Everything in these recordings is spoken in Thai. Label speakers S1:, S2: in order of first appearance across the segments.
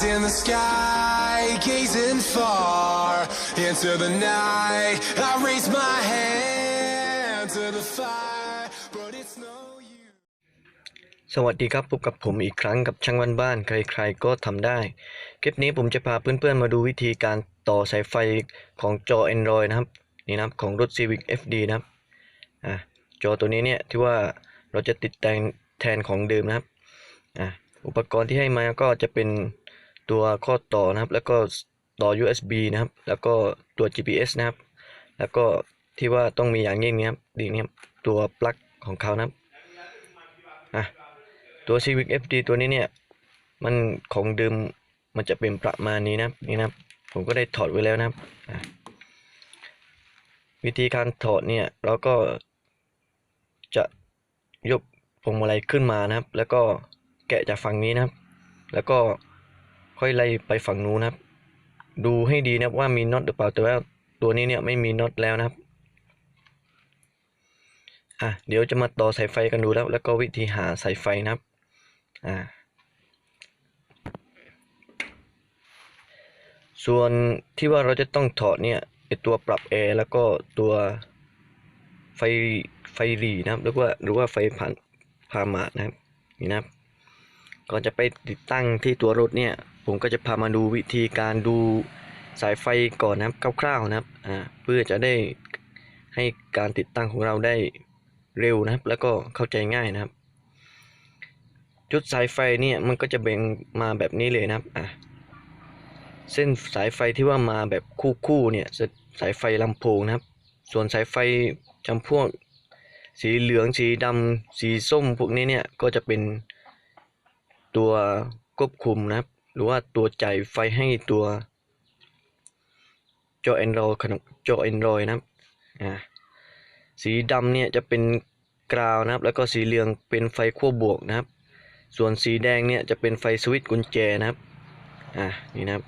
S1: Eyes in the sky, gazing far into the night. I raise my hand to the fire, but it's no use.
S2: สวัสดีครับพบกับผมอีกครั้งกับช่างบ้านบ้านใครๆก็ทำได้ คลิปนี้ผมจะพาเพื่อนๆมาดูวิธีการต่อสายไฟของจอ Android นะครับ นี่นะครับของรถ Civic FD นะครับอะจอตัวนี้เนี่ยที่ว่าเราจะติดแต่งแทนของเดิมนะครับอะอุปกรณ์ที่ให้มาก็จะเป็น ตัวข้อต่อนะครับ แล้วก็ต่อ USB นะครับ แล้วก็ตัว GPS นะครับ แล้วก็ที่ว่าต้องมีอย่างยิ่งเนี้ครับดีเนี่ยครับตัวปลั๊กของเขานะครับอะตัว Civic FD ตัวนี้เนี่ยมันของเดิมมันจะเป็นประมาณนี้นะครับนี่นะครับ ผมก็ได้ถอดไว้แล้วนะครับอะวิธีการถอดเนี่ยเราก็จะยกพวงมาลัยขึ้นมานะครับ แล้วก็แกะจากฝั่งนี้นะครับ แล้วก็ ค่อยไล่ไปฝั่งนู้นนะครับ ดูให้ดีนะครับว่ามีน็อตหรือเปล่าแต่ว่าตัวนี้เนี่ยไม่มีน็อตแล้วนะครับอะเดี๋ยวจะมาต่อสายไฟกันดูแล้ว แล้วก็วิธีหาสายไฟนะครับอ่าส่วนที่ว่าเราจะต้องถอดเนี่ยไอตัวปรับแอร์แล้วก็ตัวไฟไฟรีนะครับหรือว่าหรือว่าไฟผ่านพามานะครับนี่นะครับ ก่อนจะไปติดตั้งที่ตัวรถเนี่ย ผมก็จะพามาดูวิธีการดูสายไฟก่อนนะครับคร่าวๆนะครับอ่าเพื่อจะได้ให้การติดตั้งของเราได้เร็วนะครับ แล้วก็เข้าใจง่ายนะครับ จุดสายไฟเนี่ยมันก็จะแบ่งมาแบบนี้เลยนะครับอะเส้นสายไฟที่ว่ามาแบบคู่ๆเนี่ยสายไฟลำโพงนะครับ ส่วนสายไฟจำพวก สีเหลืองสีดำสีส้มพวกนี้เนี่ยก็จะเป็น ตัวควบคุมนะครับ หรือว่าตัวจ่ายไฟให้ตัวจอ Android ขนมจอ Android นะครับอ่าสีดำเนี่ยจะเป็นกราวนะครับ แล้วก็สีเหลืองเป็นไฟขั้วบวกนะครับ ส่วนสีแดงเนี่ยจะเป็นไฟสวิตช์กุญแจนะครับอ่านี่นะครับ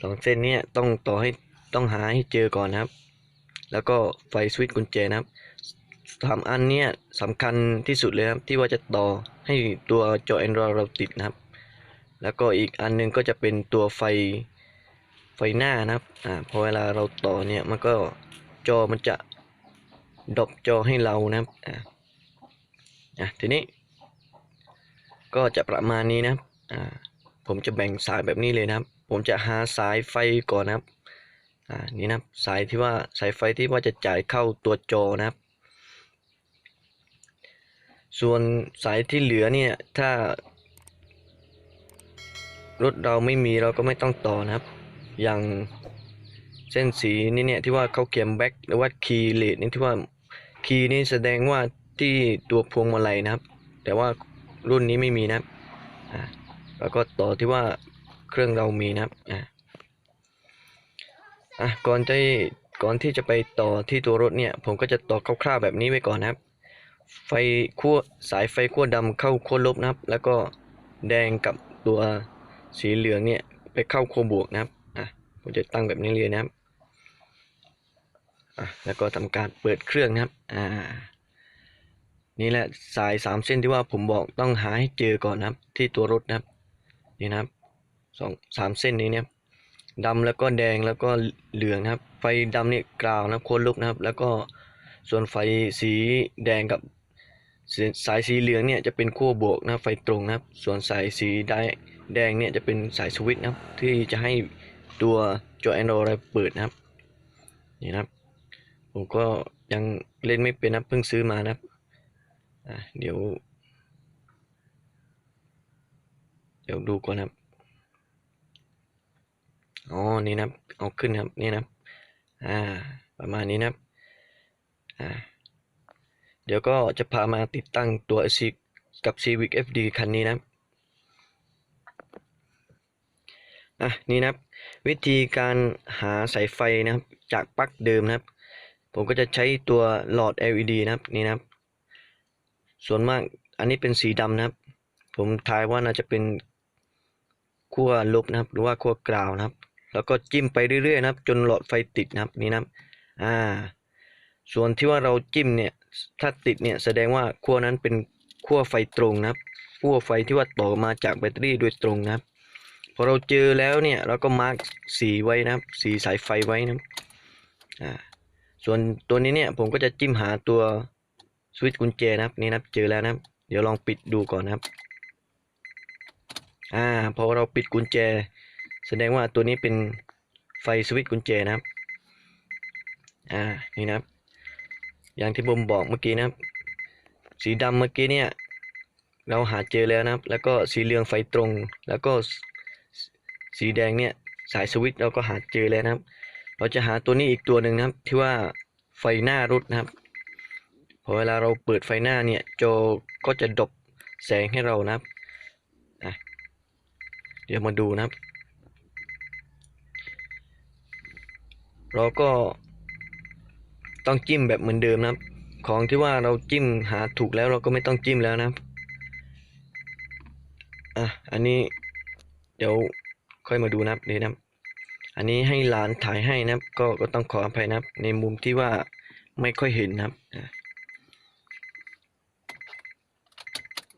S2: สองเส้นเนี่ยต้องต่อให้ต้องหาให้เจอก่อนนะครับ แล้วก็ไฟสวิตช์กุญแจนะครับ สามอันเนี่ยสำคัญที่สุดเลยครับ ที่ว่าจะต่อให้ตัวจอ Android เราติดนะครับ แล้วก็อีกอันหนึงก็จะเป็นตัวไฟไฟหน้านะครับอ่าพอเวลาเราต่อเนี่ยมันก็จอมันจะดรอปจอให้เรานะครับอ่าอะทีนี้ ก็จะประมาณนี้นะครับอ่าผมจะแบ่งสายแบบนี้เลยนะครับ ผมจะหาสายไฟก่อนนะครับอ่านี่นะครับสายที่ว่าสายไฟที่ว่าจะจ่ายเข้าตัวจอนะครับ ส่วนสายที่เหลือเนี่ย ถ้ารถเราไม่มีเราก็ไม่ต้องต่อนะครับ อย่างเส้นสีนี่เนี่ยที่ว่าเขาเขียนแบ็คหรือว่าคีย์เลดนี่ที่ว่าคีย์นี่แสดงว่าที่ตัวพวงมาลัยนะครับ แต่ว่ารุ่นนี้ไม่มีนะครับอ่าแล้วก็ต่อที่ว่าเครื่องเรามีนะครับอะอะก่อนที่ก่อนที่จะไปต่อที่ตัวรถเนี่ย ผมก็จะต่อคร่าวๆแบบนี้ไว้ก่อนนะครับ ไฟขั้วสายไฟขั้วดำเข้าขั้วลบนะครับ แล้วก็แดงกับตัวสีเหลืองเนี่ยไปเข้าขั้วบวกนะครับอะผมจะตั้งแบบนี้เลยนะครับอะแล้วก็ทำการเปิดเครื่องนะครับอ่านี่แหละสายสามเส้นที่ว่าผมบอกต้องหาให้เจอก่อนนะครับ ที่ตัวรถนะครับนี่นะครับสองสามเส้นนี้เนี่ยดำแล้วก็แดงแล้วก็เหลืองนะครับ ไฟดำเนี่ยกราวนะครับโคนลุกนะครับ แล้วก็ส่วนไฟสีแดงกับ สายสีเหลืองเนี่ยจะเป็นขั้วบวกนะไฟตรงนะครับ ส่วนสายสีแดงเนี่ยจะเป็นสายสวิตช์นะครับ ที่จะให้ตัวจอแอนโรเปิดนะครับนี่นะครับ ผมก็ยังเล่นไม่เป็นนะเพิ่งซื้อมานะครับเดี๋ยว เดี๋ยวดูก่อนนะครับอ๋อนี่นะครับเอาขึ้นนะครับนี่นะครับอ่า ประมาณนี้นะครับอ่า เดี๋ยวก็จะพามาติดตั้งตัวซีกับ Civic FD คันนี้นะครับอะนี่นะครับ วิธีการหาสายไฟนะครับ จากปลั๊กเดิมนะครับ ผมก็จะใช้ตัวหลอด LED นะครับนี่นะครับ ส่วนมากอันนี้เป็นสีดำนะครับ ผมทายว่าน่าจะเป็นขั้วลบนะครับ หรือว่าขั้วกราวนะครับ แล้วก็จิ้มไปเรื่อยๆนะครับ จนหลอดไฟติดนะครับนี่นะครับอ่า ส่วนที่ว่าเราจิ้มเนี่ย ถ้าติดเนี่ยแสดงว่าขั้วนั้นเป็นขั้วไฟตรงนะครับขั้วไฟที่ว่าต่อมาจากแบตเตอรี่โดยตรงนะครับพอเราเจอแล้วเนี่ยเราก็มาร์กสีไว้นะครับ สีสายไฟไว้นะอ่าส่วนตัวนี้เนี่ยผมก็จะจิ้มหาตัวสวิตช์กุญแจนะครับนี่นะเจอแล้วนะครับ เดี๋ยวลองปิดดูก่อนนะครับอ่าพอเราปิดกุญแจ แสดงว่าตัวนี้เป็นไฟสวิตช์กุญแจนะครับอ่านี่นะครับ อย่างที่ผมบอกเมื่อกี้นะครับ สีดำเมื่อกี้เนี่ย เราหาเจอแล้วนะครับ แล้วก็สีเหลืองไฟตรง แล้วก็สีแดงเนี่ยสายสวิตช์เราก็หาเจอแล้วนะครับ เราจะหาตัวนี้อีกตัวหนึ่งนะครับ ที่ว่าไฟหน้ารถนะครับพอเวลาเราเปิดไฟหน้าเนี่ยจอก็จะดบแสงให้เรานะครับ เดี๋ยวมาดูนะครับ เราก็ ต้องจิ้มแบบเหมือนเดิมนะครับ ของที่ว่าเราจิ้มหาถูกแล้วเราก็ไม่ต้องจิ้มแล้วนะครับอะอันนี้เดี๋ยวค่อยมาดูนะครับนี่นะครับอันนี้ให้หลานถ่ายให้นะครับ ก็ก็ต้องขออภัยนะครับ ในมุมที่ว่าไม่ค่อยเห็นนะครับอะ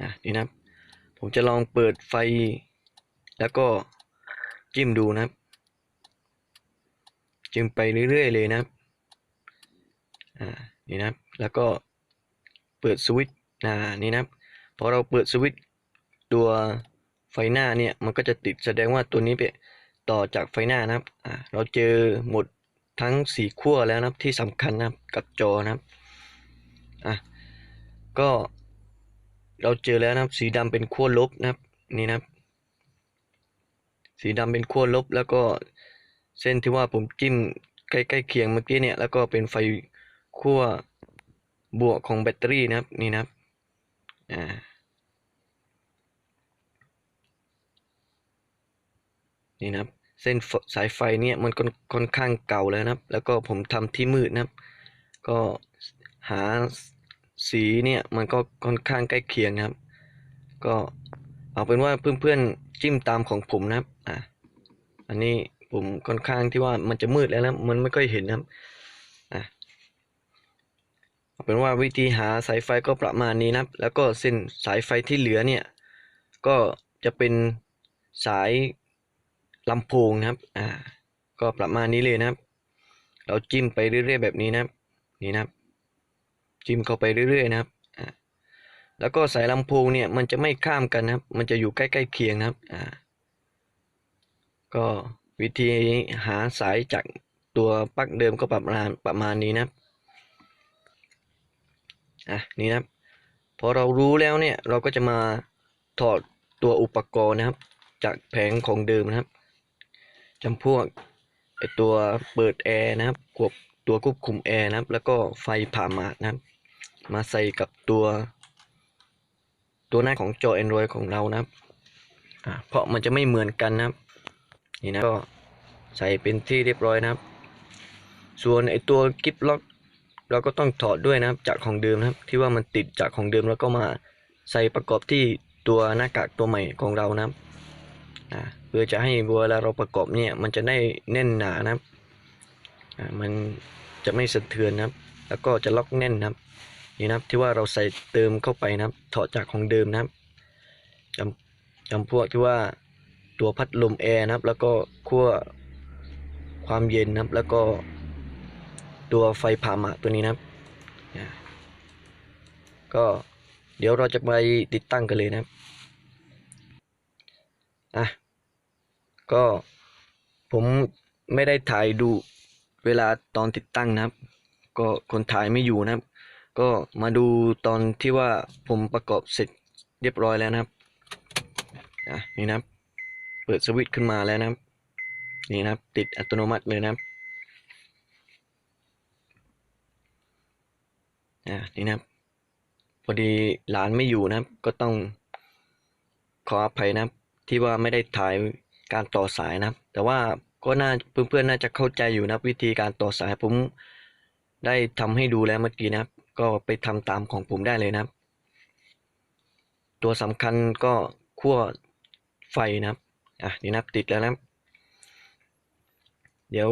S2: อะนี่นะครับ ผมจะลองเปิดไฟ แล้วก็จิ้มดูนะครับ จิ้มไปเรื่อยๆเลยนะครับ อ่านี่นะครับแล้วก็เปิดสวิตช์อ่านี่นะครับพอเราเปิดสวิตช์ตัวไฟหน้าเนี่ยมันก็จะติดแสดงว่าตัวนี้ไปต่อจากไฟหน้านะครับอ่าเราเจอหมดทั้งสี่ขั้วแล้วนะครับที่สำคัญนะครับกับจอนะครับอะก็เราเจอแล้วนะครับ สีดำเป็นขั้วลบนะครับนี่นะครับ สีดำเป็นขั้วลบแล้วก็เส้นที่ว่าผมจิ้มใกล้ๆเคียงเมื่อกี้เนี่ยแล้วก็เป็นไฟ ขั้วบวกของแบตเตอรี่นะครับนี่นะครับอ่านี่นะครับเส้นสายไฟเนี่ยมันค่อนค่อนข้างเก่าแล้วนะครับ แล้วก็ผมทำที่มืดนะครับ ก็หาสีเนี่ยมันก็ค่อนข้างใกล้เคียงนะครับ ก็เอาเป็นว่าเพื่อนๆจิ้มตามของผมนะครับอะอันนี้ผมค่อนข้างที่ว่ามันจะมืดแล้วนะมันไม่ค่อยเห็นนะครับ เอาเป็นว่าวิธีหาสายไฟก็ประมาณนี้นะครับ แล้วก็เส้นสายไฟที่เหลือเนี่ย ก็จะเป็นสายลำโพงนะครับ อ่า ก็ประมาณนี้เลยนะครับ เราจิ้มไปเรื่อยๆแบบนี้นะครับ นี่นะครับ จิ้มเข้าไปเรื่อยๆนะครับ อ่า แล้วก็สายลำโพงเนี่ยมันจะไม่ข้ามกันนะครับ มันจะอยู่ใกล้ๆเคียงนะครับ อ่า ก็วิธีหาสายจากตัวปลั๊กเดิมก็ประมาณประมาณนี้นะครับ อะนี่นะครับพอเรารู้แล้วเนี่ยเราก็จะมาถอดตัวอุปกรณ์นะครับ จากแผงของเดิมนะครับจำพวกไอตัวเปิดแอร์นะครับควบตัวควบคุมแอร์นะครับ แล้วก็ไฟผ่าหมาดนะครับ มาใส่กับตัวตัวหน้าของจอ Android ของเรานะครับอ่าเพราะมันจะไม่เหมือนกันนะครับ นี่นะก็ใส่เป็นที่เรียบร้อยนะครับ ส่วนไอตัวกิฟล็อก เราก็ต้องถอดด้วยนะครับจากของเดิมนะครับ ที่ว่ามันติดจากของเดิมแล้วก็มาใส่ประกอบที่ตัวหน้ากากตัวใหม่ของเรานะครับเพื่อจะให้เวลาเราประกอบเนี่ยมันจะได้แน่นหนานะครับมันจะไม่สะเทือนนะครับ แล้วก็จะล็อกแน่นนะครับนี่นะครับที่ว่าเราใส่เติมเข้าไปนะครับ ถอดจากของเดิมนะครับจำจำพวกที่ว่าตัวพัดลมแอร์นะครับ แล้วก็ขั้วความเย็นนะครับ แล้วก็ ตัวไฟผ่ามากตัวนี้นะครับ ก็เดี๋ยวเราจะไปติดตั้งกันเลยนะครับอะก็ผมไม่ได้ถ่ายดูเวลาตอนติดตั้งนะครับ ก็คนถ่ายไม่อยู่นะครับ ก็มาดูตอนที่ว่าผมประกอบเสร็จเรียบร้อยแล้วนะครับอะนี่นะครับ เปิดสวิตช์ขึ้นมาแล้วนะครับ นี่นะครับ ติดอัตโนมัติเลยนะครับ อ่านี่นะครับ พอดีหลานไม่อยู่นะครับ ก็ต้องขออภัยนะครับ ที่ว่าไม่ได้ถ่ายการต่อสายนะครับ แต่ว่าก็น่าเพื่อนๆน่าจะเข้าใจอยู่นะครับ วิธีการต่อสายผมได้ทำให้ดูแล้วเมื่อกี้นะครับ ก็ไปทำตามของผมได้เลยนะครับ ตัวสำคัญก็ขั้วไฟนะครับอะนี่นะครับติดแล้วนะครับ เดี๋ยว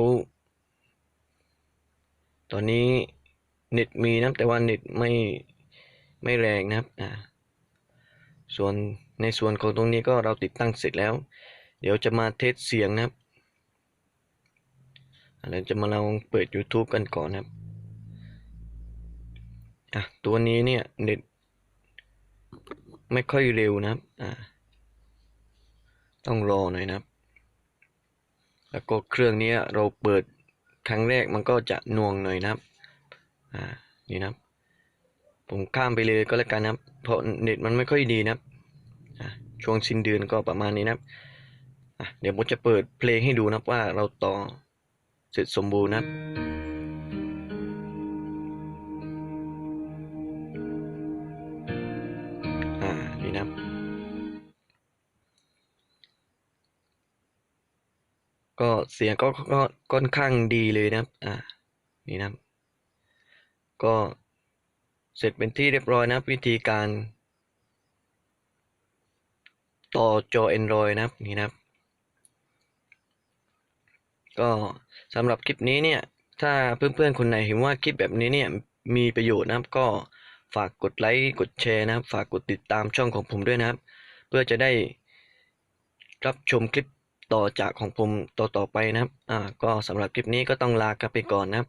S2: ตอนนี้ เน็ตมีนะแต่ว่าเน็ตไม่ไม่แรงนะครับอ่าส่วนในส่วนของตรงนี้ก็เราติดตั้งเสร็จแล้ว เดี๋ยวจะมาเทสเสียงนะครับเราจะมาลองเปิด YouTube กันก่อนนะครับอะตัวนี้เนี่ยเน็ตไม่ค่อยเร็วนะครับอ่าต้องรอหน่อยนะครับ แล้วก็เครื่องนี้เราเปิดครั้งแรกมันก็จะน่วงหน่อยนะครับ อ่านี่นะครับ ผมข้ามไปเลยก็แล้วกันนะครับ เพราะเน็ตมันไม่ค่อยดีนะครับช่วงสิ้นเดือนก็ประมาณนี้นะครับเดี๋ยวผมจะเปิดเพลงให้ดูนะครับว่าเราต่อเสร็จสมบูรณ์นะครับนี่นะครับ ก็เสียงก็ก็ค่อนข้างดีเลยนะครับ อ่า นี่นะครับ ก็เสร็จเป็นที่เรียบร้อยนะวิธีการ ต่อจอ Android นะครับนี่นะครับ ก็สำหรับคลิปนี้เนี่ย ถ้าเพื่อนๆคนไหนเห็นว่าคลิปแบบนี้เนี่ยมีประโยชน์นะครับ ก็ฝากกดไลค์กดแชร์นะครับ ฝากกดติดตามช่องของผมด้วยนะครับ เพื่อจะได้รับชมคลิปต่อจากของผมต่อๆไปนะครับ อ่า ก็สำหรับคลิปนี้ก็ต้องลากันไปก่อนนะครับ